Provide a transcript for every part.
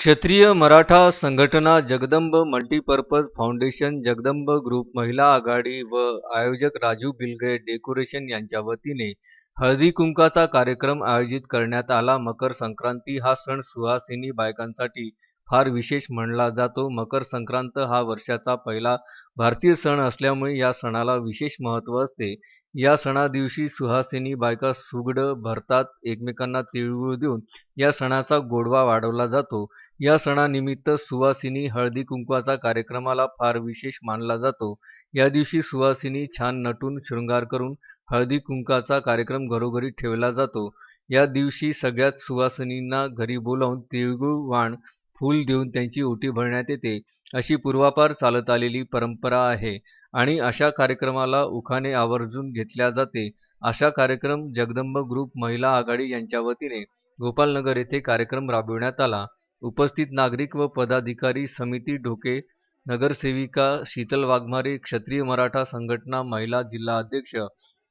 Kshatriya Maratha Sanghatana Jagdamb multipurpose foundation Jagdamb group महिला आघाडी व आयोजक राजू बिलगे डेकोरेशन यांच्या वतीने हळदी कुंकाचा कार्यक्रम आयोजित करण्यात आला. मकर संक्रांती हा सण सुहासिनी बायकांसाठी फार विशेष मानला जातो. मकर संक्रांत हा वर्षाचा पहिला भारतीय सण असल्यामुळे या सणाला विशेष महत्त्व असते. या सणादिवशी सुहासिनी बायका सुगडं भरतात एकमेकांना तिळगुळ देऊन या सणाचा गोडवा वाढवला जातो. या सणानिमित्त सुवासिनी हळदी कुंकवाचा कार्यक्रमाला फार विशेष मानला जातो. या दिवशी सुवासिनी छान नटून शृंगार करून हळदी कुंकाचा कार्यक्रम कार्यक्रम घरोघरी ठेवला जातो. या दिवशी सगळ्यात सुवासिनींना घरी बोलावून तिळगुळ वाण फूल देऊन त्यांची ओटी भरण्यात येते. अशी पूर्वापार चालत आलेली परंपरा आहे आणि अशा कार्यक्रमाला उखाणे आवर्जून घेतल्या जाते. अशा कार्यक्रम जगदंब ग्रुप महिला आघाडी यांच्या वतीने गोपालनगर येथे कार्यक्रम राबविण्यात आला. उपस्थित नागरिक व पदाधिकारी समिती ढोके नगरसेविका शीतल वाघमारे क्षत्रिय मराठा संघटना महिला जिल्हा अध्यक्ष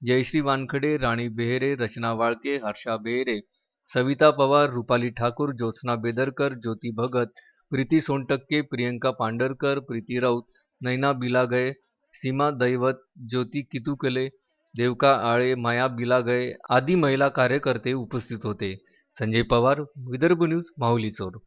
जयश्री वानखडे राणी बेहेरे रचना वाळके हर्षा बेहेरे सविता पवार रुपाली ठाकूर ज्योत्स्ना बेदरकर ज्योती भगत प्रीती सोनटक्के प्रियंका पांढरकर प्रीती राऊत नैना बिलागय सीमा दैवत ज्योती कितुकले देवका आळे माया बिलागय आदी महिला कार्यकर्ते उपस्थित होते. संजय पवार विदर्भ न्यूज माऊली चोर.